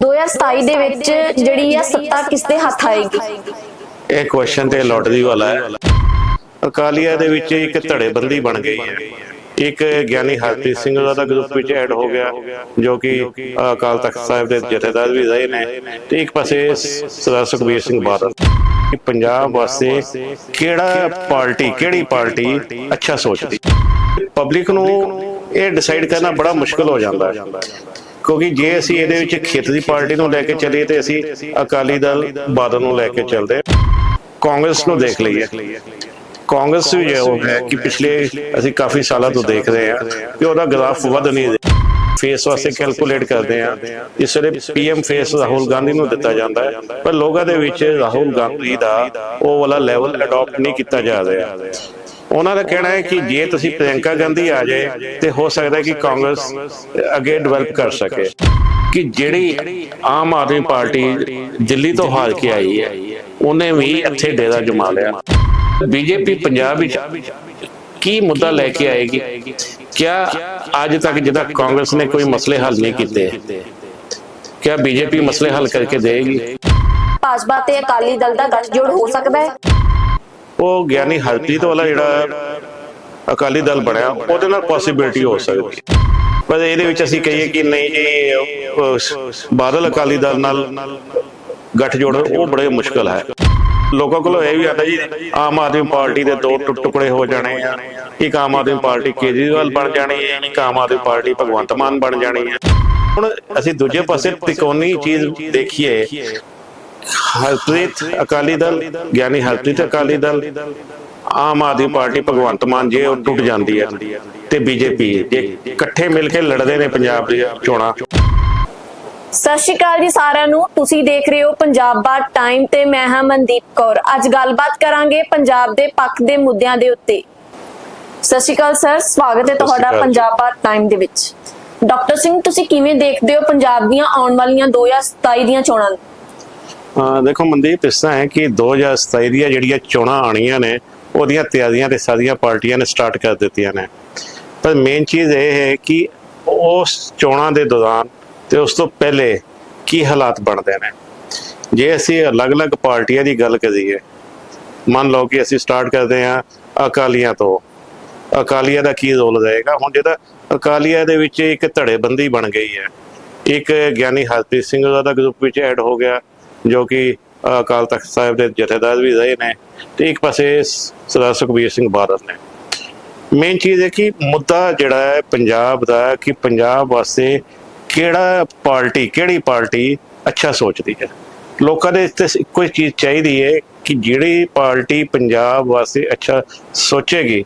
2027 ਦੇ ਵਿੱਚ ਜਿਹੜੀ ਆ ਸੱਤਾ ਕਿਸ ਦੇ ਹੱਥ ਆਏਗੀ? ਇਹ ਕੁਐਸਚਨ ਤੇ ਲੋਟਰੀ ਵਾਲਾ ਹੈ। ਅਕਾਲੀਆ ਦੇ ਵਿੱਚ ਇੱਕ ਧੜੇਬੰਦੀ ਬਣ ਗਈ ਹੈ। ਇੱਕ ਗਿਆਨੀ ਹਰਪ੍ਰੀਤ ਸਿੰਘ ਦਾ ਗਰੁੱਪ ਵਿੱਚ ਐਡ ਹੋ ਗਿਆ ਜੋ ਕਿ ਅਕਾਲ ਤਖਤ ਸਾਹਿਬ ਦੇ ਜਥੇਦਾਰ ਵੀ ਰਹੇ ਨੇ। ਤੇ ਇੱਕ ਪਾਸੇ ਸਰਦਾਰ ਸੁਖਬੀਰ ਸਿੰਘ ਬਾਦਲ। ਕਿ ਪੰਜਾਬ ਵਾਸਤੇ ਕਿਹੜਾ ਪਾਰਟੀ ਕਿਹੜੀ ਪਾਰਟੀ ਅੱਛਾ ਸੋਚਦੀ? ਪਬਲਿਕ ਨੂੰ ਇਹ ਡਿਸਾਈਡ ਕਰਨਾ ਬੜਾ ਮੁਸ਼ਕਲ ਹੋ ਜਾਂਦਾ ਹੈ। ਕਿਉਂਕਿ ਜੇ ਅਸੀਂ ਇਹਦੇ ਵਿੱਚ ਖੇਤਰੀ ਪਾਰਟੀ ਨੂੰ ਲੈ ਕੇ ਚੱਲੀਏ ਤੇ ਅਸੀਂ ਅਕਾਲੀ ਦਲ ਬਾਦਲ ਨੂੰ ਲੈ ਕੇ ਚੱਲਦੇ ਕਾਂਗਰਸ ਨੂੰ ਦੇਖ ਲਈਏ। ਕਾਂਗਰਸ ਵੀ ਜੋ ਹੈ ਕਿ ਪਿਛਲੇ ਅਸੀਂ ਕਾਫੀ ਸਾਲਾਂ ਤੋਂ ਦੇਖ ਰਹੇ ਹਾਂ ਕਿ ਉਹਦਾ ਗ੍ਰਾਫ ਵਧ ਨਹੀਂ ਰਿਹਾ। ਫੇਸ ਵਾਸਤੇ ਕੈਲਕੂਲੇਟ ਕਰਦੇ ਆ ਇਸ ਵੇਲੇ ਪੀਐਮ ਫੇਸ ਰਾਹੁਲ ਗਾਂਧੀ ਨੂੰ ਦਿੱਤਾ ਜਾਂਦਾ ਹੈ। ਪਰ ਲੋਕਾਂ ਦੇ ਵਿੱਚ ਰਾਹੁਲ ਗਾਂਧੀ ਦਾ ਉਹ ਵਾਲਾ ਲੈਵਲ ਅਡਾਪਟ ਨਹੀਂ ਕੀਤਾ ਜਾ ਰਿਹਾ। ਉਹਨਾਂ ਦਾ ਕਹਿਣਾ ਹੈ ਕਿ ਜੇ ਤੁਸੀਂ ਪ੍ਰਿਯੰਕਾ ਗਾਂਧੀ ਆ ਜਾਏ ਤੇ ਹੋ ਸਕਦਾ ਹੈ ਕਿ ਕਾਂਗਰਸ ਅੱਗੇ ਡਿਵੈਲਪ ਕਰ ਸਕੇ। ਕਿ ਜਿਹੜੀ ਆਮ ਆਦਮੀ ਪਾਰਟੀ ਦਿੱਲੀ ਤੋਂ ਹਾਰ ਕੇ ਆਈ ਹੈ, ਉਹਨੇ ਵੀ ਇੱਥੇ ਡੇਰਾ ਜਮਾ ਲਿਆ। ਬੀਜੇਪੀ ਪੰਜਾਬ ਵਿੱਚ ਕੀ ਮੁੱਦਾ ਲੈ ਕੇ ਆਏਗੀ? ਕਿਆ ਅੱਜ ਤੱਕ ਜਿਹਦਾ ਕਾਂਗਰਸ ਨੇ ਕੋਈ ਮਸਲੇ ਹੱਲ ਨਹੀਂ ਕੀਤੇ? ਕਿਆ ਬੀਜੇਪੀ ਮਸਲੇ ਹੱਲ ਕਰਕੇ ਦੇਗੀ ਭਾਜਪਾ ਤੇ ਅਕਾਲੀ ਦਲ ਦਾ ਗੱਠਜੋੜ ਹੋ ਸਕਦਾ ਹੈ? ਉਹ ਗਿਆਨੀ ਹਰਪ੍ਰੀਤ ਵਾਲਾ ਜਿਹੜਾ ਅਕਾਲੀ ਦਲ ਬਣਿਆ, ਉਹਦੇ ਨਾਲ ਪੋਸਿਬਿਲਿਟੀ ਹੋ ਸਕਦੀ ਹੈ। ਪਰ ਇਹਦੇ ਵਿੱਚ ਅਸੀਂ ਕਹੀਏ ਕਿ ਨਹੀਂ ਜੀ ਬਾਦਲ ਅਕਾਲੀ ਦਲ ਨਾਲ ਗੱਠਜੋੜ, ਉਹ ਬੜੇ ਮੁਸ਼ਕਲ ਹੈ ਲੋਕਾਂ ਕੋਲ ਇਹ ਵੀ ਆਦਾ ਜੀ, ਆਮ ਆਦਮੀ ਪਾਰਟੀ ਦੇ ਦੋ ਟੁ- ਟੁਕੜੇ ਹੋ ਜਾਣੇ ਆ ਇੱਕ ਆਮ ਆਦਮੀ ਪਾਰਟੀ ਕੇਜਰੀਵਾਲ ਬਣ ਜਾਣੀ ਹੈ, ਇੱਕ ਆਮ ਆਦਮੀ ਪਾਰਟੀ ਭਗਵੰਤ ਮਾਨ ਬਣ ਜਾਣੀ ਹੈ ਹੁਣ ਅਸੀਂ ਦੂਜੇ ਪਾਸੇ ਤਿਕੋਣੀ ਚੀਜ਼ ਦੇਖੀਏ ਹਰਪ੍ਰੀਤ ਅਕਾਲੀ ਦਲ ਗਿਆਨੀ ਹਰਪ੍ਰੀਤ ਅਕਾਲੀ ਦਲ ਆਮ ਆਦਮੀ ਪਾਰਟੀ ਭਗਵੰਤ ਮਾਨ ਜੇ ਉਹ ਟੁੱਟ ਜਾਂਦੀ ਹੈ ਤੇ ਬੀਜੇਪੀ ਜੇ ਇਕੱਠੇ ਮਿਲ ਕੇ ਲੜਦੇ ਨੇ ਪੰਜਾਬ ਦੀਆਂ ਚੋਣਾਂ। ਸਤਿ ਸ਼੍ਰੀ ਅਕਾਲ ਜੀ ਸਾਰਿਆਂ ਨੂੰ। ਤੁਸੀਂ ਦੇਖ ਰਹੇ ਹੋ ਪੰਜਾਬ ਬਾਦ ਟਾਈਮ ਤੇ ਮੈਂ ਹਾਂ ਮਨਦੀਪ ਕੌਰ। ਅੱਜ ਗੱਲਬਾਤ ਕਰਾਂਗੇ ਪੰਜਾਬ ਦੇ ਪੱਖ ਦੇ ਮੁੱਦਿਆਂ ਦੇ ਉੱਤੇ। ਸਤਿ ਸ਼੍ਰੀ ਅਕਾਲ ਸਰ ਸਵਾਗਤ ਹੈ ਤੁਹਾਡਾ। ਪੰਜਾਬ ਬਾਦ ਟਾਈਮ ਦੇ ਵਿੱਚ। ਡਾਕਟਰ ਸਿੰਘ ਤੁਸੀਂ ਕਿਵੇਂ ਦੇਖਦੇ ਹੋ ਪੰਜਾਬ ਦੀਆਂ ਆਉਣ ਵਾਲੀਆਂ 2027 ਦੀਆਂ ਚੋਣਾਂ ਨੂੰ? ਦੇਖੋ ਮਨਦੀਪ, ਇਸ ਤਰ੍ਹਾਂ ਹੈ ਕਿ 2027 ਦੀਆਂ ਜਿਹੜੀਆਂ ਚੋਣਾਂ ਆਣੀਆਂ ਨੇ, ਉਹਦੀਆਂ ਤਿਆਰੀਆਂ ਤੇ ਸਾਰੀਆਂ ਪਾਰਟੀਆਂ ਨੇ ਸਟਾਰਟ ਕਰ ਦਿੱਤੀਆਂ ਨੇ। ਪਰ ਮੇਨ ਚੀਜ਼ ਇਹ ਹੈ ਕਿ ਉਸ ਚੋਣਾਂ ਦੇ ਦੌਰਾਨ ਤੇ ਉਸ ਤੋਂ ਪਹਿਲੇ ਕੀ ਹਾਲਾਤ ਬਣਦੇ ਨੇ? ਜੇ ਅਸੀਂ ਅਲੱਗ-ਅਲੱਗ ਪਾਰਟੀਆਂ ਦੀ ਗੱਲ ਕਰੀਏ, ਮੰਨ ਲਓ ਕਿ ਅਸੀਂ ਸਟਾਰਟ ਕਰਦੇ ਹਾਂ ਅਕਾਲੀਆਂ ਤੋਂ। ਅਕਾਲੀਆਂ ਦਾ ਕੀ ਰੋਲ ਰਹੇਗਾ? ਹੁਣ ਜਿਹਦਾ ਅਕਾਲੀਆਂ ਦੇ ਵਿੱਚ ਇੱਕ ਧੜੇਬੰਦੀ ਬਣ ਗਈ ਹੈ, ਇੱਕ ਗਿਆਨੀ ਹਰਪ੍ਰੀਤ ਸਿੰਘ ਦਾ ਗਰੁੱਪ ਵਿੱਚ ਐਡ ਹੋ ਗਿਆ ਜੋ ਕਿ ਅਕਾਲ ਤਖਤ ਸਾਹਿਬ ਦੇ ਜਥੇਦਾਰ ਵੀ ਰਹੇ ਨੇ ਤੇ ਇੱਕ ਪਾਸੇ ਸਰਦਾਰ ਸੁਖਬੀਰ ਸਿੰਘ ਬਾਦਲ ਨੇ। ਮੇਨ ਚੀਜ਼ ਹੈ ਕਿ ਮੁੱਦਾ ਜਿਹੜਾ ਹੈ ਪੰਜਾਬ ਦਾ ਕਿ ਪੰਜਾਬ ਵਾਸਤੇ ਕਿਹੜਾ ਪਾਰਟੀ, ਕਿਹੜੀ ਪਾਰਟੀ ਅੱਛਾ ਸੋਚਦੀ ਹੈ। ਲੋਕਾਂ ਦੇ ਇੱਥੇ ਇੱਕੋ ਹੀ ਚੀਜ਼ ਚਾਹੀਦੀ ਹੈ ਕਿ ਜਿਹੜੀ ਪਾਰਟੀ ਪੰਜਾਬ ਵਾਸਤੇ ਅੱਛਾ ਸੋਚੇਗੀ,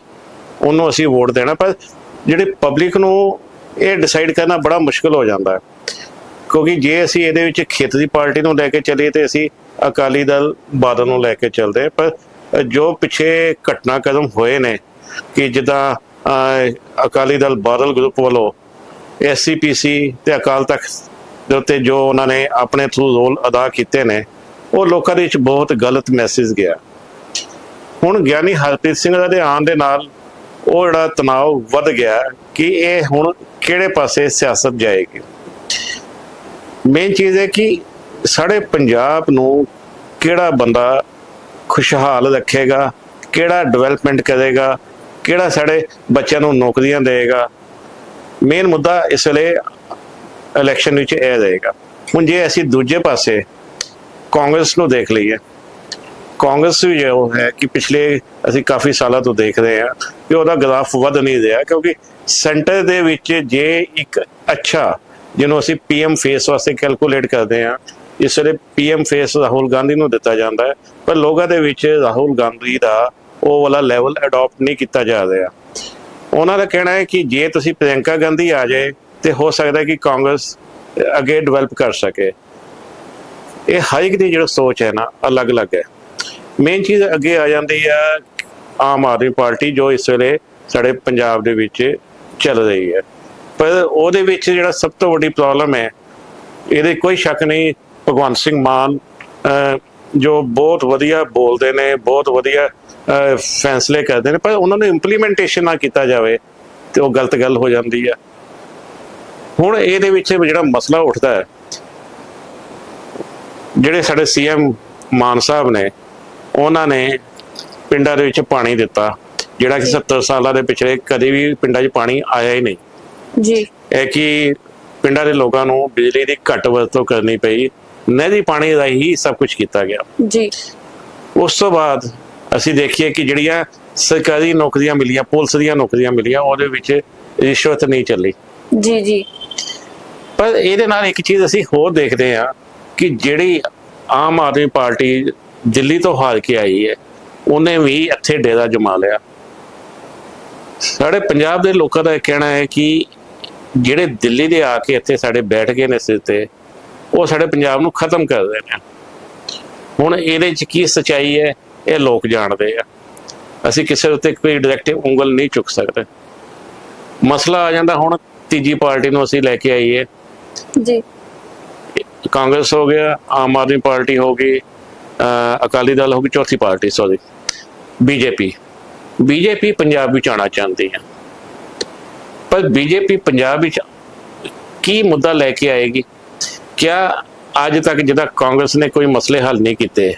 ਉਹਨੂੰ ਅਸੀਂ ਵੋਟ ਦੇਣਾ। ਪਰ ਜਿਹੜੇ ਪਬਲਿਕ ਨੂੰ ਇਹ ਡਿਸਾਈਡ ਕਰਨਾ ਬੜਾ ਮੁਸ਼ਕਲ ਹੋ ਜਾਂਦਾ ਹੈ। ਕਿਉਂਕਿ ਜੇ ਅਸੀਂ ਇਹਦੇ ਵਿੱਚ ਖੇਤ ਦੀ ਪਾਰਟੀ ਨੂੰ ਲੈ ਕੇ ਚੱਲੀਏ ਤੇ ਅਸੀਂ ਅਕਾਲੀ ਦਲ ਬਾਦਲ ਨੂੰ ਲੈ ਕੇ ਚੱਲਦੇ ਪਰ ਜੋ ਪਿੱਛੇ ਘਟਨਾ ਕਦਮ ਹੋਏ ਨੇ ਕਿ ਜਿੱਦਾਂ ਅਕਾਲੀ ਦਲ ਬਾਦਲ ਗਰੁੱਪ ਵੱਲੋਂ ਐਸਸੀਪੀਸੀ ਤੇ ਅਕਾਲ ਤਖਤ ਦੇ ਉੱਤੇ ਜੋ ਉਹਨਾਂ ਨੇ ਆਪਣੇ ਥਰੂ ਰੋਲ ਅਦਾ ਕੀਤੇ ਨੇ, ਉਹ ਲੋਕਾਂ ਦੇ ਵਿੱਚ ਬਹੁਤ ਗਲਤ ਮੈਸੇਜ ਗਿਆ। ਹੁਣ ਗਿਆਨੀ ਹਰਪ੍ਰੀਤ ਸਿੰਘ ਦਾ ਦੇ ਆਉਣ ਦੇ ਨਾਲ ਉਹ ਜਿਹੜਾ ਤਣਾਅ ਵੱਧ ਗਿਆ ਕਿ ਇਹ ਹੁਣ ਕਿਹੜੇ ਪਾਸੇ ਸਿਆਸਤ ਜਾਏਗੀ? ਮੇਨ ਚੀਜ਼ ਹੈ ਕਿ ਸਾਡੇ ਪੰਜਾਬ ਨੂੰ ਕਿਹੜਾ ਬੰਦਾ ਖੁਸ਼ਹਾਲ ਰੱਖੇਗਾ, ਕਿਹੜਾ ਡਿਵੈਲਪਮੈਂਟ ਕਰੇਗਾ, ਕਿਹੜਾ ਸਾਡੇ ਬੱਚਿਆਂ ਨੂੰ ਨੌਕਰੀਆਂ ਦੇਵੇਗਾ। ਮੇਨ ਮੁੱਦਾ ਇਸ ਵੇਲੇ ਇਲੈਕਸ਼ਨ ਵਿੱਚ ਇਹ ਰਹੇਗਾ। ਹੁਣ ਜੇ ਅਸੀਂ ਦੂਜੇ ਪਾਸੇ ਕਾਂਗਰਸ ਨੂੰ ਦੇਖ ਲਈਏ, ਕਾਂਗਰਸ ਵੀ ਜੋ ਹੈ ਕਿ ਪਿਛਲੇ ਅਸੀਂ ਕਾਫੀ ਸਾਲਾਂ ਤੋਂ ਦੇਖ ਰਹੇ ਹਾਂ ਕਿ ਉਹਦਾ ਗ੍ਰਾਫ ਵਧ ਨਹੀਂ ਰਿਹਾ ਕਿਉਂਕਿ ਸੈਂਟਰ ਦੇ ਵਿੱਚ ਜੇ ਇੱਕ ਅੱਛਾ ਜਿਹਨੂੰ ਅਸੀਂ ਪੀਐਮ ਫੇਸ ਵਾਸਤੇ ਕੈਲਕੂਲੇਟ ਕਰਦੇ ਹਾਂ, ਇਸ ਵੇਲੇ ਪੀਐਮ ਫੇਸ ਰਾਹੁਲ ਗਾਂਧੀ ਨੂੰ ਦਿੱਤਾ ਜਾਂਦਾ ਹੈ, ਪਰ ਲੋਕਾਂ ਦੇ ਵਿੱਚ ਰਾਹੁਲ ਗਾਂਧੀ ਦਾ ਉਹ ਵਾਲਾ ਲੈਵਲ ਅਡਾਪਟ ਨਹੀਂ ਕੀਤਾ ਜਾ ਰਿਹਾ। ਉਹਨਾਂ ਦਾ ਕਹਿਣਾ ਹੈ ਕਿ ਜੇ ਤੁਸੀਂ ਪ੍ਰਿਯੰਕਾ ਗਾਂਧੀ ਆ ਜਾਏ, ਤੇ ਹੋ ਸਕਦਾ ਕਿ ਕਾਂਗਰਸ ਅੱਗੇ ਡਿਵੈਲਪ ਕਰ ਸਕੇ। ਇਹ ਹਰ ਇੱਕ ਦੀ ਜਿਹੜੀ ਸੋਚ ਹੈ ਨਾ, ਅਲੱਗ-ਅਲੱਗ ਹੈ। ਮੇਨ ਚੀਜ਼ ਅੱਗੇ ਆ ਜਾਂਦੀ ਹੈ ਆਮ ਆਦਮੀ ਪਾਰਟੀ ਜੋ ਇਸ ਵੇਲੇ ਸਾਡੇ ਪੰਜਾਬ ਦੇ ਵਿੱਚ ਚੱਲ ਰਹੀ ਹੈ। ਪਰ ਉਹਦੇ ਵਿੱਚ ਜਿਹੜਾ ਸਭ ਤੋਂ ਵੱਡੀ ਪ੍ਰੋਬਲਮ ਹੈ ਇਹਦੇ ਕੋਈ ਸ਼ੱਕ ਨਹੀਂ ਭਗਵੰਤ ਸਿੰਘ ਮਾਨ ਜੋ ਬਹੁਤ ਵਧੀਆ ਬੋਲਦੇ ਨੇ ਬਹੁਤ ਵਧੀਆ ਫੈਸਲੇ ਕਰਦੇ ਨੇ ਪਰ ਉਹਨਾਂ ਨੂੰ ਇੰਪਲੀਮੈਂਟੇਸ਼ਨ ਨਾ ਕੀਤਾ ਜਾਵੇ ਤੇ ਉਹ ਗਲਤ ਗੱਲ ਹੋ ਜਾਂਦੀ ਹੈ ਹੁਣ ਇਹਦੇ ਵਿੱਚ ਜਿਹੜਾ ਮਸਲਾ ਉੱਠਦਾ ਹੈ ਜਿਹੜੇ ਸਾਡੇ ਸੀਐਮ ਮਾਨ ਸਾਹਿਬ ਨੇ ਉਹਨਾਂ ਨੇ ਪਿੰਡਾਂ ਦੇ ਵਿੱਚ ਪਾਣੀ ਦਿੱਤਾ ਜਿਹੜਾ ਕਿ ਜੀ। 70 ਸਾਲਾਂ ਦੇ ਪਿਛਲੇ ਕਦੇ ਵੀ ਪਿੰਡਾਂ 'ਚ ਪਾਣੀ ਆਇਆ ਹੀ ਨਹੀਂ ਜੀ। ਇਹ ਕਿ ਪਿੰਡਾਂ ਦੇ ਲੋਕਾਂ ਨੂੰ ਬਿਜਲੀ ਦੀ ਘੱਟ ਵਰਤੋਂ ਕਰਨੀ ਪਈ ਨਹਿਰੀ ਪਾਣੀ ਦਾ ਹੀ ਸਭ ਕੁਝ ਕੀਤਾ ਗਿਆ। ਜੀ। ਉਸ ਤੋਂ ਬਾਅਦ ਅਸੀਂ ਦੇਖੀਏ ਕਿ ਜਿਹੜੀਆਂ ਸਰਕਾਰੀ ਨੌਕਰੀਆਂ ਮਿਲੀਆਂ ਪੁਲਿਸ ਦੀਆਂ ਨੌਕਰੀਆਂ ਮਿਲੀਆਂ ਉਹਦੇ ਵਿੱਚ ਰਿਸ਼ਵਤ ਨਹੀਂ ਚੱਲੀ। ਜੀ ਜੀ। ਪਰ ਇਹਦੇ ਨਾਲ ਇੱਕ ਚੀਜ਼ ਅਸੀਂ ਹੋਰ ਦੇਖਦੇ ਹਾਂ ਕਿ ਜਿਹੜੀ ਆਮ ਆਦਮੀ ਪਾਰਟੀ ਦਿੱਲੀ ਤੋਂ ਹਾਰ ਕੇ ਆਈ ਹੈ ਉਹਨੇ ਵੀ ਇੱਥੇ ਡੇਰਾ ਜਮਾ ਲਿਆ। ਸਾਡੇ ਪੰਜਾਬ ਦੇ ਲੋਕਾਂ ਦਾ ਇਹ ਕਹਿਣਾ ਹੈ ਕਿ ਜਿਹੜੇ ਦਿੱਲੀ ਦੇ ਆ ਕੇ ਇੱਥੇ ਸਾਡੇ ਬੈਠ ਗਏ ਨੇ ਸਿਰ ਤੇ ਉਹ ਸਾਡੇ ਪੰਜਾਬ ਨੂੰ ਖਤਮ ਕਰ ਰਹੇ ਨੇ। ਹੁਣ ਇਹਦੇ 'ਚ ਕੀ ਸਚਾਈ ਹੈ ਇਹ ਲੋਕ ਜਾਣਦੇ ਆ। ਅਸੀਂ ਕਿਸੇ ਉੱਤੇ ਕੋਈ ਡਾਇਰੈਕਟਿਵ ਉਂਗਲ ਨਹੀਂ ਚੁੱਕ ਸਕਦੇ। ਮਸਲਾ ਆ ਜਾਂਦਾ ਹੁਣ ਤੀਜੀ ਪਾਰਟੀ ਨੂੰ ਅਸੀਂ ਲੈ ਕੇ ਆਈਏ। ਜੀ। ਕਾਂਗਰਸ ਹੋ ਗਿਆ ਆਮ ਆਦਮੀ ਪਾਰਟੀ ਹੋ ਗਈ ਅਕਾਲੀ ਦਲ ਹੋ ਗਈ ਚੌਥੀ party sorry BJP. BJP Punjab ਵਿੱਚ ਆਉਣਾ ਚਾਹੁੰਦੀ ਹੈ ਪਰ ਬੀਜੇਪੀ ਪੰਜਾਬ ਵਿੱਚ ਕੀ ਮੁੱਦਾ ਲੈ ਕੇ ਆਏਗੀ? ਕਿਆ ਅੱਜ ਤੱਕ ਜਿਹਦਾ ਕਾਂਗਰਸ ਨੇ ਕੋਈ ਮਸਲੇ ਹੱਲ ਨਹੀਂ ਕੀਤੇ?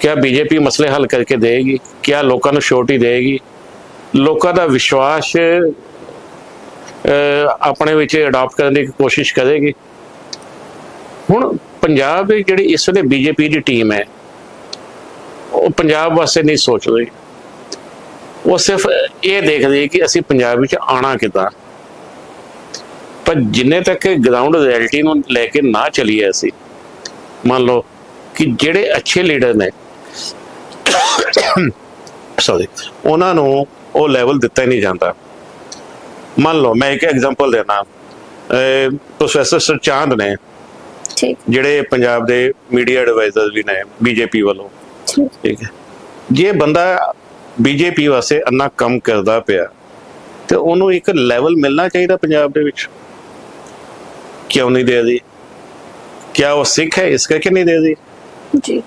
ਕਿਆ ਬੀਜੇਪੀ ਮਸਲੇ ਹੱਲ ਕਰਕੇ ਦੇਗੀ ਕਿਆ ਲੋਕਾਂ ਨੂੰ ਛੋਟੀ ਦੇਗੀ ਲੋਕਾਂ ਦਾ ਵਿਸ਼ਵਾਸ ਆਪਣੇ ਵਿੱਚ ਅਡਾਪਟ ਕਰਨ ਦੀ ਕੋਸ਼ਿਸ਼ ਕਰੇਗੀ। ਹੁਣ ਪੰਜਾਬ ਦੀ ਜਿਹੜੀ ਇਸ ਵੇਲੇ ਬੀਜੇਪੀ ਦੀ ਟੀਮ ਹੈ, ਉਹ ਪੰਜਾਬ ਵਾਸਤੇ ਨਹੀਂ ਸੋਚ ਰਹੀ। ਉਹ ਸਿਰਫ ਇਹ ਦੇਖ ਰਹੀ ਹੈ ਕਿ ਅਸੀਂ ਪੰਜਾਬ ਵਿੱਚ ਆਣਾ ਕਿੱਦਾਂ। ਪਰ ਜਿੰਨੇ ਤੱਕ ਗਰਾਊਂਡ ਰਿਐਲਿਟੀ ਨੂੰ ਲੈ ਕੇ ਨਾ ਚਲੀਏ ਅਸੀਂ ਮੰਨ ਲਓ ਕਿ ਜਿਹੜੇ ਅੱਛੇ ਲੀਡਰ ਨੇ ਸੌਰੀ ਉਹਨਾਂ ਨੂੰ ਉਹ ਲੈਵਲ ਦਿੱਤਾ ਹੀ ਨਹੀਂ ਜਾਂਦਾ। ਮੰਨ ਲਓ ਮੈਂ ਇੱਕ ਐਗਜ਼ਾਮਪਲ ਦੇਣਾ ਪ੍ਰੋਫੈਸਰ ਸਰਚਾਂਦ ਨੇ ਠੀਕ। ਜਿਹੜੇ ਪੰਜਾਬ ਦੇ ਮੀਡੀਆ ਐਡਵਾਈਜ਼ਰ ਵੀ ਨੇ ਬੀਜੇਪੀ ਵੱਲੋਂ। ਠੀਕ ਹੈ। ਜੇ ਬੰਦਾ ਬੀਜੇਪੀ ਵਾਸਤੇ ਅੰਨਾ ਕੰਮ ਕਰਦਾ ਪਿਆ। ਤੇ ਉਹਨੂੰ ਇੱਕ ਲੈਵਲ ਮਿਲਣਾ ਚਾਹੀਦਾ ਪੰਜਾਬ ਦੇ ਵਿੱਚ। ਕਿਉਂ ਨਹੀਂ ਦੇ ਰਹੀ? ਕਿਆ ਉਹ ਸਿੱਖ ਹੈ? ਇਸ ਕਰਕੇ ਨਹੀਂ ਦੇ ਰਹੀ? ਜੀ।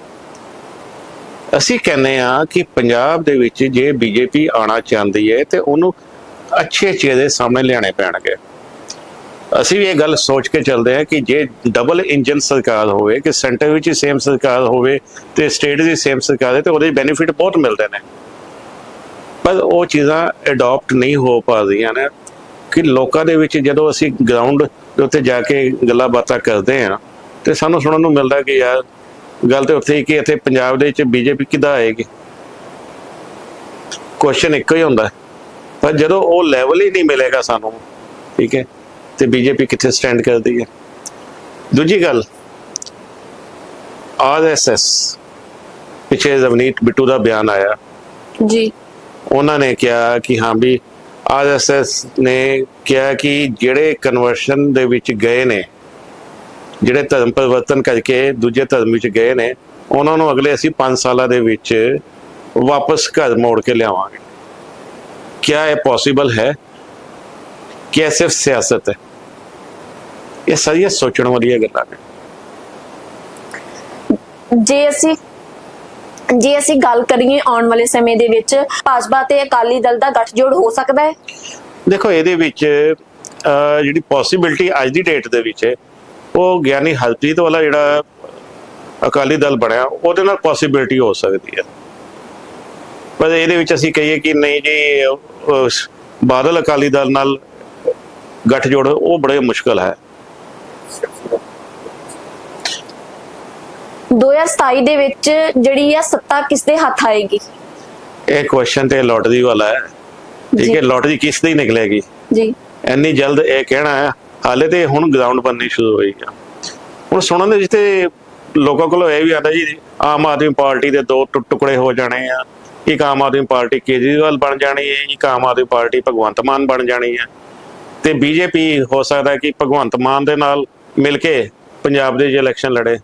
ਅਸੀਂ ਕਹਿੰਦੇ ਆ ਕਿ ਪੰਜਾਬ ਦੇ ਵਿੱਚ ਜੇ ਬੀਜੇਪੀ ਆਣਾ ਚਾਹੁੰਦੀ ਹੈ ਤੇ ਉਹਨੂੰ ਅੱਛੇ ਚਿਹਰੇ ਸਾਹਮਣੇ ਲਿਆਣੇ ਪੈਣਗੇ। ਅਸੀਂ ਵੀ ਇਹ ਗੱਲ ਸੋਚ ਕੇ ਚੱਲਦੇ ਆ ਕਿ ਜੇ ਡਬਲ ਇੰਜਨ ਸਰਕਾਰ ਹੋਵੇ ਕਿ ਸੈਂਟਰ ਵਿੱਚ ਹੀ ਸੇਮ ਸਰਕਾਰ ਹੋਵੇ ਤੇ ਸਟੇਟ ਦੀ ਸੇਮ ਸਰਕਾਰ ਹੈ ਤੇ ਉਹਦੇ ਬੈਨੀਫਿਟ ਬਹੁਤ ਮਿਲਦੇ ਨੇ। ਪਰ ਉਹ ਚੀਜ਼ਾਂ ਅਡਾਪਟ ਨਹੀਂ ਹੋ ਪਾ ਰਹੀਆਂ ਨੇ ਕਿ ਲੋਕਾਂ ਦੇ ਵਿੱਚ ਜਦੋਂ ਅਸੀਂ ਗਰਾਊਂਡ ਦੇ ਉੱਤੇ ਜਾ ਕੇ ਗੱਲਾਂ ਬਾਤਾਂ ਕਰਦੇ ਆ ਤੇ ਸਾਨੂੰ ਸੁਣਨ ਨੂੰ ਮਿਲਦਾ ਕਿ ਯਾਰ ਗੱਲ ਤੇ ਉੱਥੇ ਹੀ ਕਿ ਇੱਥੇ ਪੰਜਾਬ ਦੇ ਵਿੱਚ ਬੀਜੇਪੀ ਕਿੱਦਾਂ ਆਏਗੀ? ਕੁਐਸਚਨ ਇੱਕੋ ਹੀ ਹੁੰਦਾ। ਪਰ ਜਦੋਂ ਉਹ ਲੈਵਲ ਹੀ ਨਹੀਂ ਮਿਲੇਗਾ ਸਾਨੂੰ, ਠੀਕ ਹੈ, ਤੇ ਬੀਜੇਪੀ ਕਿੱਥੇ ਸਟੈਂਡ ਕਰਦੀ ਹੈ। ਦੂਜੀ ਗੱਲ ਆਰਐਸਐਸ ਪਿਛੇ ਜ਼ਵਨੀਤ ਬਿੱਟੂ ਦਾ ਬਿਆਨ ਆਇਆ। ਜੀ। ਉਹਨਾਂ ਨੇ ਕਿਹਾ ਕਿ ਹਾਂ ਵੀ ਆਰਐਸਐਸ ਨੇ ਕਿਹਾ ਕਿ ਜਿਹੜੇ ਕਨਵਰਸ਼ਨ ਦੇ ਵਿੱਚ ਗਏ ਨੇ, ਜਿਹੜੇ ਧਰਮ ਪਰਿਵਰਤਨ ਕਰਕੇ ਦੂਜੇ ਧਰਮ ਵਿੱਚ ਗਏ ਨੇ, ਉਹਨਾਂ ਨੂੰ ਅਗਲੇ ਅਸੀਂ 5 ਸਾਲਾਂ ਦੇ ਵਿੱਚ ਵਾਪਸ ਘਰ ਮੋੜ ਕੇ ਲਿਆਵਾਂਗੇ। ਕਿਆ ਇਹ ਪੋਸੀਬਲ ਹੈ? ਕਿ ਇਹ ਸਿਰਫ ਸਿਆਸਤ ਹੈ? ਇਹ ਸਾਰੀਆਂ ਸੋਚਣ ਵਾਲੀਆਂ ਗੱਲਾਂ ਨੇ। ਜੇ ਅਸੀਂ ਜੇ ਅਸੀਂ ਗੱਲ ਕਰੀਏ ਆਉਣ ਵਾਲੇ ਸਮੇਂ ਦੇ ਵਿੱਚ ਭਾਜਪਾ ਤੇ ਅਕਾਲੀ ਦਲ ਦਾ ਗੱਠਜੋੜ ਹੋ ਸਕਦਾ ਹੈ? ਦੇਖੋ ਇਹਦੇ ਵਿੱਚ ਜਿਹੜੀ ਪੋਸਿਬਿਲਿਟੀ ਅੱਜ ਦੀ ਡੇਟ ਦੇ ਵਿੱਚ ਹੈ, ਉਹ ਗਿਆਨੀ ਹਰਪ੍ਰੀਤ ਵਾਲਾ ਜਿਹੜਾ ਅਕਾਲੀ ਦਲ ਬਣਿਆ ਉਹਦੇ ਨਾਲ ਪੋਸਿਬਿਲਿਟੀ ਹੋ ਸਕਦੀ ਹੈ। ਪਰ ਇਹਦੇ ਵਿੱਚ ਅਸੀਂ ਕਹੀਏ ਕਿ ਨਹੀਂ ਜੀ ਬਾਦਲ ਅਕਾਲੀ ਦਲ ਨਾਲ ਗੱਠਜੋੜ ਉਹ ਬੜੇ ਮੁਸ਼ਕਲ ਹੈ। 2027 ਦੇ ਵਿੱਚ ਜਿਹੜੀ ਆ ਸੱਤਾ ਕਿਸ ਦੇ ਹੱਥ ਆਏਗੀ? ਇਹ ਕੁਐਸਚਨ ਤੇ ਲੋਟਰੀ ਵਾਲਾ ਹੈ। ਠੀਕ। ਹੈ ਲੋਟਰੀ ਕਿਸ ਦੀ ਨਿਕਲੇਗੀ? ਜੀ। ਇੰਨੀ ਜਲਦ ਇਹ ਕਹਿਣਾ ਹੈ ਹਾਲੇ ਤੇ ਹੁਣ ਗਰਾਊਂਡ ਬਣਨੀ ਸ਼ੁਰੂ ਹੋਈ ਆ। ਹੁਣ ਸੁਣਨ ਦੇ ਵਿੱਚ ਤੇ ਲੋਕਾਂ ਕੋਲੋਂ ਇਹ ਵੀ ਆਦਾ ਜੀ ਆਮ ਆਦਮੀ ਪਾਰਟੀ ਦੇ ਦੋ ਟੁਕੜੇ ਹੋ ਜਾਣੇ ਆ। ਇੱਕ ਆਮ ਆਦਮੀ ਪਾਰਟੀ ਕੇਜਰੀਵਾਲ ਬਣ ਜਾਣੀ ਹੈ ਇੱਕ ਆਮ ਆਦਮੀ ਪਾਰਟੀ ਭਗਵੰਤ ਮਾਨ ਬਣ ਜਾਣੀ ਹੈ। ਤੇ ਬੀਜੇਪੀ ਹੋ ਸਕਦਾ ਹੈ ਕਿ ਭਗਵੰਤ ਮਾਨ ਦੇ ਨਾਲ ਮਿਲ ਕੇ ਪੰਜਾਬ ਦੇ ਜੇ ਇਲੈਕਸ਼ਨ ਲੜੇ।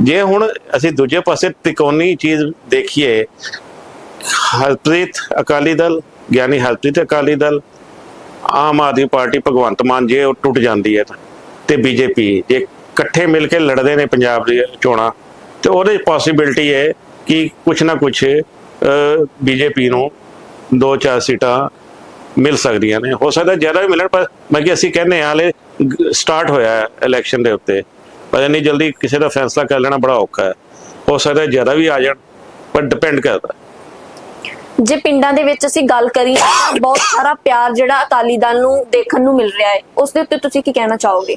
ਜੇ ਹੁਣ ਅਸੀਂ ਦੂਜੇ ਪਾਸੇ ਤਿਕੋਣੀ ਚੀਜ਼ ਦੇਖੀਏ ਹਰਪ੍ਰੀਤ ਅਕਾਲੀ ਦਲ ਗਿਆਨੀ ਹਰਪ੍ਰੀਤ ਅਕਾਲੀ ਦਲ ਆਮ ਆਦਮੀ ਪਾਰਟੀ ਭਗਵੰਤ ਮਾਨ ਜੇ ਉਹ ਟੁੱਟ ਜਾਂਦੀ ਹੈ ਤਾਂ, ਤੇ ਬੀਜੇਪੀ ਜੇ ਇਕੱਠੇ ਮਿਲ ਕੇ ਲੜਦੇ ਨੇ ਪੰਜਾਬ ਦੀ ਚੋਣਾਂ ਤੇ ਉਹਦੇ ਪੋਸਿਬਿਲਿਟੀ ਹੈ ਕਿ ਕੁਛ ਨਾ ਕੁਛ ਬੀਜੇਪੀ ਨੂੰ ਦੋ ਚਾਰ ਸੀਟਾਂ ਮਿਲ ਸਕਦੀਆਂ ਨੇ। ਹੋ ਸਕਦਾ ਜ਼ਿਆਦਾ ਵੀ ਮਿਲਣ ਪਰ ਮੈਂ ਕਿ ਅਸੀਂ ਕਹਿੰਦੇ ਹਾਂ ਹਾਲੇ ਸਟਾਰਟ ਹੋਇਆ ਇਲੈਕਸ਼ਨ ਦੇ ਉੱਤੇ। ਪਰ ਇੰਨੀ ਜਲਦੀ ਕਿਸੇ ਦਾ ਫੈਸਲਾ ਕਰ ਲੈਣਾ ਬੜਾ ਔਖਾ ਹੈ। ਹੋ ਸਕਦਾ ਜ਼ਿਆਦਾ ਵੀ ਆ ਜਾਣ ਪਰ ਡਿਪੈਂਡ ਕਰਦਾ ਜੇ ਪਿੰਡਾਂ ਦੇ ਵਿੱਚ ਅਸੀਂ ਗੱਲ ਕਰੀਏ ਤਾਂ ਬਹੁਤ ਸਾਰਾ ਪਿਆਰ ਜਿਹੜਾ ਅਕਾਲੀ ਦਲ ਨੂੰ ਦੇਖਣ ਨੂੰ ਮਿਲ ਰਿਹਾ ਹੈ। ਉਸ ਦੇ ਉੱਤੇ ਤੁਸੀਂ ਕੀ ਕਹਿਣਾ ਚਾਹੋਗੇ?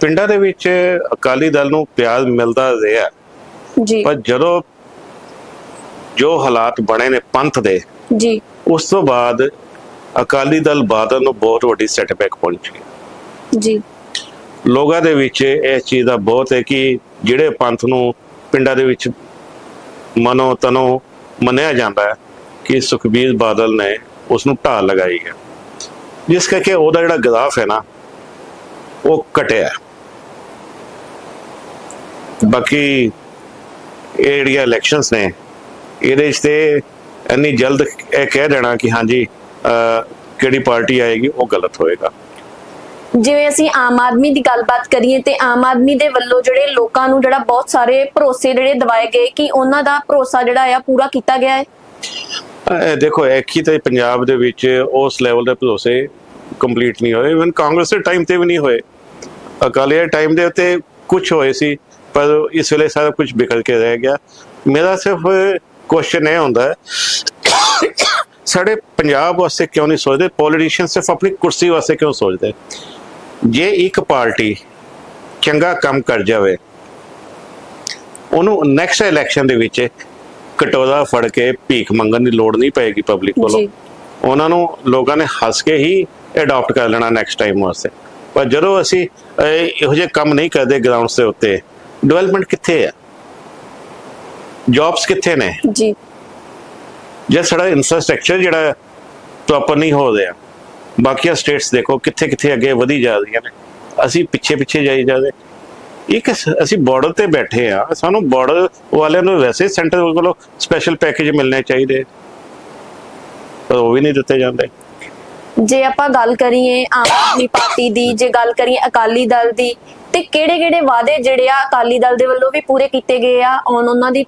ਪਿੰਡਾਂ ਦੇ ਵਿੱਚ ਅਕਾਲੀ ਦਲ ਨੂੰ ਪਿਆਰ ਮਿਲਦਾ ਰਿਹਾ ਜੀ। ਪਰ ਜਦੋਂ ਜੋ ਹਾਲਾਤ ਬਣੇ ਨੇ ਪੰਥ ਦੇ ਜੀ। ਉਸ ਤੋਂ ਬਾਅਦ ਅਕਾਲੀ ਦਲ ਬਾਦਲ ਨੂੰ ਬਹੁਤ ਵੱਡੀ ਸੈਟਬੈਕ ਪਹੁੰਚੀ ਜੀ। ਲੋਕਾਂ ਦੇ ਵਿੱਚ ਇਸ ਚੀਜ਼ ਦਾ ਬਹੁਤ ਹੈ ਕਿ ਜਿਹੜੇ ਪੰਥ ਨੂੰ ਪਿੰਡਾਂ ਦੇ ਵਿੱਚ ਮਨੋ ਤਨੋ ਮੰਨਿਆ ਜਾਂਦਾ ਹੈ ਕਿ ਸੁਖਬੀਰ ਬਾਦਲ ਨੇ ਉਸ ਨੂੰ ਢਾਲ ਲਗਾਈ ਹੈ। ਜਿਸ ਕਰਕੇ ਉਹਦਾ ਜਿਹੜਾ ਗਦਾਫ ਹੈ ਨਾ, ਉਹ ਘਟਿਆ ਬਾਕੀ ਇਹ ਜਿਹੜੀਆਂ ਇਲੈਕਸ਼ਨਸ ਨੇ, ਇਹਦੇ 'ਚ ਤੇ ਇੰਨੀ ਜਲਦ ਇਹ ਕਹਿ ਦੇਣਾ ਕਿ ਹਾਂਜੀ ਕਿਹੜੀ ਪਾਰਟੀ ਆਏਗੀ, ਉਹ ਗਲਤ ਹੋਏਗਾ। ਜਿਵੇਂ ਅਸੀਂ ਆਮ ਆਦਮੀ ਦੀ ਗੱਲਬਾਤ ਕਰੀਏ ਤੇ ਆਮ ਆਦਮੀ ਦੇ ਵੱਲੋਂ ਜਿਹੜੇ ਲੋਕਾਂ ਨੂੰ ਜਿਹੜਾ ਬਹੁਤ ਸਾਰੇ ਭਰੋਸੇ ਜਿਹੜੇ ਦਿਵਾਏ ਗਏ ਕਿ ਉਹਨਾਂ ਦਾ ਭਰੋਸਾ ਜਿਹੜਾ ਆ ਪੂਰਾ ਕੀਤਾ ਗਿਆ ਹੈ? ਦੇਖੋ ਐਕੀ ਤੇ ਪੰਜਾਬ ਦੇ ਵਿੱਚ ਉਸ ਲੈਵਲ ਦੇ ਭਰੋਸੇ ਕੰਪਲੀਟ ਨਹੀਂ ਹੋਏ। ਇਵਨ ਕਾਂਗਰਸ ਦੇ ਟਾਈਮ ਤੇ ਵੀ ਨਹੀਂ ਹੋਏ। ਅਕਾਲੀ ਦੇ ਟਾਈਮ ਦੇ ਉੱਤੇ ਕੁਝ ਹੋਏ ਸੀ, ਪਰ ਇਸ ਵੇਲੇ ਸਾਰਾ ਕੁਝ ਬਿਖਰ ਕੇ ਰਹਿ ਗਿਆ। ਮੇਰਾ ਸਿਰਫ ਕੁਐਸਚਨ ਇਹ ਹੁੰਦਾ ਸਾਡੇ ਪੰਜਾਬ ਵਾਸਤੇ ਕਿਉਂ ਨਹੀਂ ਸੋਚਦੇ? ਪੋਲੀਟੀਸ਼ੀਅਨ ਸਿਰਫ ਆਪਣੀ ਕੁਰਸੀ ਵਾਸਤੇ ਕਿਉਂ ਸੋਚਦੇ? ਜੇ ਇੱਕ ਪਾਰਟੀ ਚੰਗਾ ਕੰਮ ਕਰ ਜਾਵੇ ਉਹਨੂੰ ਨੈਕਸਟ ਇਲੈਕਸ਼ਨ ਦੇ ਵਿੱਚ ਕਟੋਰਾ ਫੜ ਕੇ ਭੀਖ ਮੰਗਣ ਦੀ ਲੋੜ ਨਹੀਂ ਪਏਗੀ ਪਬਲਿਕ ਕੋਲੋਂ। ਉਹਨਾਂ ਨੂੰ ਲੋਕਾਂ ਨੇ ਹੱਸ ਕੇ ਹੀ ਅਡਾਪਟ ਕਰ ਲੈਣਾ ਨੈਕਸਟ ਟਾਈਮ ਵਾਸਤੇ। ਪਰ ਜਦੋਂ ਅਸੀਂ ਇਹੋ ਜਿਹੇ ਕੰਮ ਨਹੀਂ ਕਰਦੇ ਗਰਾਊਂਡਸ ਦੇ ਉੱਤੇ ਡਿਵੈਲਪਮੈਂਟ ਕਿੱਥੇ ਹੈ ਜੌਬਸ ਕਿੱਥੇ ਨੇ? ਜੀ। ਜੇ ਸਾਡਾ ਇਨਫਰਾਸਟ੍ਰਕਚਰ ਜਿਹੜਾ ਪ੍ਰੋਪਰ ਨਹੀਂ ਹੋ ਰਿਹਾ ਬਾਕੀਆਂ ਸਟੇਟਸ ਦੇਖੋ ਕਿੱਥੇ ਕਿੱਥੇ ਅੱਗੇ ਵਧੀ ਜਾ ਰਹੀਆਂ ਨੇ। ਅਸੀਂ ਪਿੱਛੇ ਪਿੱਛੇ ਜਾਈ ਜਾਂਦੇ ਇੱਕ ਅਸੀਂ ਬਾਰਡਰ ਤੇ ਬੈਠੇ ਆ। ਸਾਨੂੰ ਬਾਰਡਰ ਵਾਲਿਆਂ ਨੂੰ ਵੈਸੇ ਸੈਂਟਰ ਕੋਲੋਂ ਸਪੈਸ਼ਲ ਪੈਕੇਜ ਮਿਲਣੇ ਚਾਹੀਦੇ। ਪਰ ਉਹ ਵੀ ਨਹੀਂ ਦਿੱਤੇ ਜਾਂਦੇ। ਜੇ ਆਪਾਂ ਗੱਲ ਕਰੀਏ ਆਮ ਆਦਮੀ ਪਾਰਟੀ ਦੀ, ਜੇ ਗੱਲ ਕਰੀਏ ਅਕਾਲੀ ਦਲ ਦੀ, ਤੇ ਕਿਹੜੇ-ਕਿਹੜੇ ਵਾਅਦੇ ਜਿਹੜੇ ਆ ਅਕਾਲੀ ਦਲ ਦੇ ਵੱਲੋਂ ਵੀ ਪੂਰੇ ਕੀਤੇ ਗਏ ਆ ਔਨ ਉਹਨਾਂ ਦੀ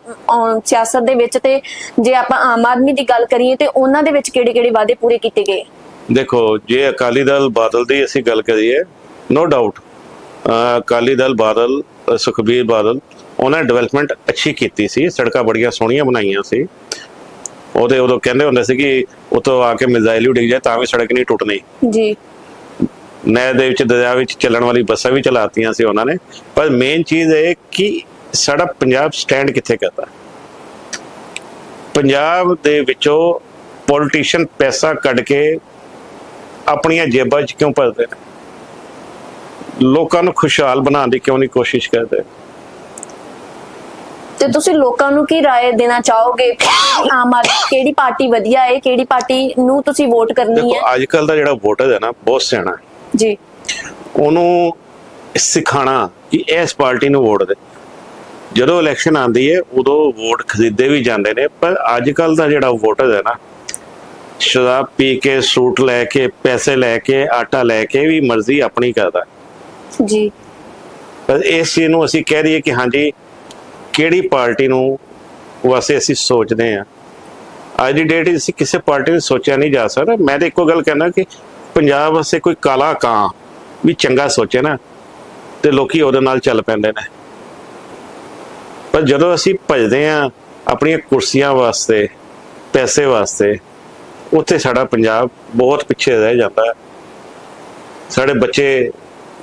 ਸਿਆਸਤ ਦੇ ਵਿੱਚ ਤੇ ਜੇ ਆਪਾਂ ਆਮ ਆਦਮੀ ਦੀ ਗੱਲ ਕਰੀਏ ਤੇ ਉਹਨਾਂ ਦੇ ਵਿੱਚ ਕਿਹੜੇ-ਕਿਹੜੇ ਵਾਅਦੇ ਪੂਰੇ ਕੀਤੇ ਗਏ? ਦੇਖੋ ਜੇ ਅਕਾਲੀ ਦਲ ਬਾਦਲ ਦੀ ਅਸੀਂ ਗੱਲ ਕਰੀਏ ਨੋ ਡਾਊਟ ਅਕਾਲੀ ਦਲ ਬਾਦਲ ਸੁਖਬੀਰ ਬਾਦਲ ਉਹਨਾਂ ਨੇ ਡਿਵੈਲਪਮੈਂਟ ਅੱਛੀ ਕੀਤੀ ਸੀ ਸੜਕਾਂ ਬੜੀਆਂ ਸੋਹਣੀਆਂ ਬਣਾਈਆਂ ਸੀ। ਉਹਦੇ ਉਦੋਂ ਕਹਿੰਦੇ ਹੁੰਦੇ ਸੀ ਕਿ ਉਤੋਂ ਆ ਕੇ ਮਿਜ਼ਾਈਲ ਹੀ ਡਿੱਗ ਜਾਏ ਤਾਂ ਵੀ ਸੜਕ ਨਹੀਂ ਟੁੱਟਣੀ। ਜੀ। ਨਹਿਰ ਦੇ ਵਿੱਚ ਦਰਿਆ ਵਿੱਚ ਚੱਲਣ ਵਾਲੀ ਬੱਸਾਂ ਵੀ ਚਲਾਤੀਆਂ ਸੀ ਉਹਨਾਂ ਨੇ। ਪਰ ਮੇਨ ਚੀਜ਼ ਇਹ ਕਿ ਸਾਡਾ ਪੰਜਾਬ ਸਟੈਂਡ ਕਿੱਥੇ ਕਰਦਾ? ਪੰਜਾਬ ਦੇ ਵਿੱਚੋਂ ਪੋਲੀਟੀਸ਼ੀਅਨ ਪੈਸਾ ਕੱਢ ਕੇ ਆਪਣੀਆਂ ਜੇਬਾਂ 'ਚ ਕਿਉਂ ਭਰਦੇ ਨੇ ਲੋਕਾਂ ਨੂੰ ਖੁਸ਼ਹਾਲ ਬਣਾਉਣ ਦੀ ਕਿਉਂ ਨਹੀਂ ਕੋਸ਼ਿਸ਼ ਕਰਦੇ ਤੇ ਤੁਸੀਂ ਲੋਕਾਂ ਨੂੰ ਕੀ رائے ਦੇਣਾ ਚਾਹੋਗੇ ਕਿ ਆਮ ਆਦਮੀ ਕਿਹੜੀ ਪਾਰਟੀ ਵਧੀਆ ਹੈ ਕਿਹੜੀ ਪਾਰਟੀ ਨੂੰ ਤੁਸੀਂ ਵੋਟ ਕਰਨੀ ਦੇਖੋ ਹੈ ਅੱਜ ਕੱਲ ਦਾ ਜਿਹੜਾ ਵੋਟਰ ਹੈ ਨਾ ਬਹੁਤ ਸਿਆਣਾ ਹੈ ਜੀ ਉਹਨੂੰ ਸਿਖਾਣਾ ਕਿ ਇਸ ਪਾਰਟੀ ਨੂੰ ਵੋਟ ਦੇ ਜਦੋਂ ਇਲੈਕਸ਼ਨ ਆਉਂਦੀ ਹੈ ਉਦੋਂ ਵੋਟ ਖਰੀਦੇ ਵੀ ਜਾਂਦੇ ਨੇ ਪਰ ਅੱਜ ਕੱਲ ਦਾ ਜਿਹੜਾ ਵੋਟਰ ਹੈ ਨਾ ਸ਼ਰਾਬ ਪੀ ਕੇ ਸੂਟ ਲੈ ਕੇ ਪੈਸੇ ਲੈ ਕੇ ਆਟਾ ਲੈ ਕੇ ਵੀ ਮਰਜ਼ੀ ਆਪਣੀ ਕਰਦਾ। ਜੀ। ਪਰ ਇਸ ਚੀਜ਼ ਨੂੰ ਅਸੀਂ ਕਹਿ ਦਈਏ ਕਿ ਹਾਂਜੀ ਕਿਹੜੀ ਪਾਰਟੀ ਨੂੰ ਵਾਸਤੇ ਅਸੀਂ ਸੋਚਦੇ ਹਾਂ? ਅੱਜ ਦੀ ਡੇਟ ਅਸੀਂ ਕਿਸੇ ਪਾਰਟੀ ਨੂੰ ਸੋਚਿਆ ਨਹੀਂ ਜਾ ਸਕਦਾ। ਮੈਂ ਤਾਂ ਇੱਕੋ ਗੱਲ ਕਹਿਣਾ ਕਿ ਪੰਜਾਬ ਵਾਸਤੇ ਕੋਈ ਕਾਲਾ ਕਾਂ ਵੀ ਚੰਗਾ ਸੋਚੇ ਨਾ ਤੇ ਲੋਕੀ ਉਹਦੇ ਨਾਲ ਚੱਲ ਪੈਂਦੇ ਨੇ। ਪਰ ਜਦੋਂ ਅਸੀਂ ਭਜਦੇ ਹਾਂ ਆਪਣੀਆਂ ਕੁਰਸੀਆਂ ਵਾਸਤੇ ਪੈਸੇ ਵਾਸਤੇ ਉੱਥੇ ਸਾਡਾ ਪੰਜਾਬ ਬਹੁਤ ਪਿੱਛੇ ਰਹਿ ਜਾਂਦਾ ਹੈ। ਸਾਡੇ ਬੱਚੇ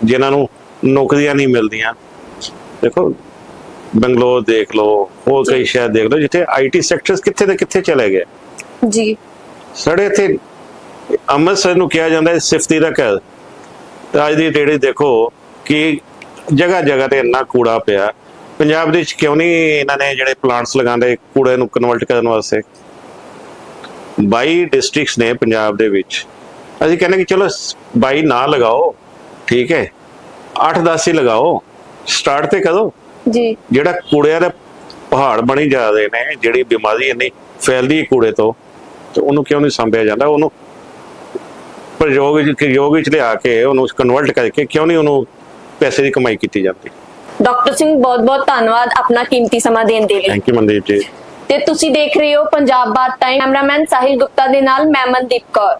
ਜਿਨ੍ਹਾਂ ਨੂੰ ਨੌਕਰੀਆਂ ਨਹੀਂ ਮਿਲਦੀਆਂ ਦੇਖੋ ਬੰਗਲੌਰ ਦੇਖ ਲਓ ਹੋਰ ਕਈ ਸ਼ਹਿਰ ਦੇਖ ਲਓ ਜਿੱਥੇ ਆਈਟੀ ਸੈਕਟਰਸ ਕਿੱਥੇ ਦੇ ਕਿੱਥੇ ਚਲੇ ਗਏ। ਜੀ। ਸਾਡੇ ਇੱਥੇ ਅੰਮ੍ਰਿਤਸਰ ਨੂੰ ਕਿਹਾ ਜਾਂਦਾ ਹੈ ਸਿਫਤੀ ਦਾ ਘਰ। ਤੇ ਅੱਜ ਦੀ ਡੇਟ ਦੇਖੋ ਕਿ ਜਗ੍ਹਾ ਜਗ੍ਹਾ ਤੇ ਇੰਨਾ ਕੂੜਾ ਪਿਆ। ਪੰਜਾਬ ਦੇ ਵਿੱਚ ਕਿਉਂ ਨਹੀਂ ਇਹਨਾਂ ਨੇ ਜਿਹੜੇ ਪਲਾਂਟਸ ਲਗਾਉਂਦੇ ਕੂੜੇ ਨੂੰ ਕਨਵਰਟ ਕਰਨ ਵਾਸਤੇ? 22 ਡਿਸਟ੍ਰਿਕਟਸ ਨੇ ਪੰਜਾਬ ਦੇ ਵਿੱਚ। ਅਸੀਂ ਕਹਿੰਦੇ ਕਿ ਚਲੋ 22 ਨਾ ਲਗਾਓ ਠੀਕ ਹੈ। 8-10 ਹੀ ਲਗਾਓ। ਸਟਾਰਟ ਤੇ ਕਰੋ। ਜੀ। ਜਿਹੜਾ ਕੂੜਿਆਂ ਦਾ ਪਹਾੜ ਬਣੀ ਜਾ ਰਹੇ ਨੇ ਜਿਹੜੀ ਬਿਮਾਰੀ ਇੰਨੀ ਫੈਲਦੀ ਹੈ ਕੂੜੇ ਤੋਂ ਤੇ ਉਹਨੂੰ ਕਿਉਂ ਨਹੀਂ ਸੰਭਿਆ ਜਾਂਦਾ? ਉਹਨੂੰ ਪ੍ਰਯੋਗ ਵਿੱਚ ਯੋਗ ਵਿੱਚ ਲਿਆ ਕੇ ਉਹਨੂੰ ਕਨਵਰਟ ਕਰਕੇ ਕਿਉਂ ਨਹੀਂ ਉਹਨੂੰ ਪੈਸੇ ਦੀ ਕਮਾਈ ਕੀਤੀ ਜਾਂਦੀ? ਡਾਕਟਰ ਸਿੰਘ ਬਹੁਤ ਬਹੁਤ ਧੰਨਵਾਦ ਆਪਣਾ ਕੀਮਤੀ ਸਮਾਂ ਦੇਣ ਦੇ ਲਈ। ਥੈਂਕ ਯੂ ਮਨਦੀਪ ਜੀ। ਤੇ ਤੁਸੀਂ ਦੇਖ ਰਹੇ ਹੋ ਪੰਜਾਬ ਬਾਤ ਟਾਈਮ ਕੈਮਰਾਮੈਨ ਸਾਹਿਲ ਗੁਪਤਾ ਦੇ ਨਾਲ ਮੈਂ ਮਨਦੀਪ ਕੌਰ।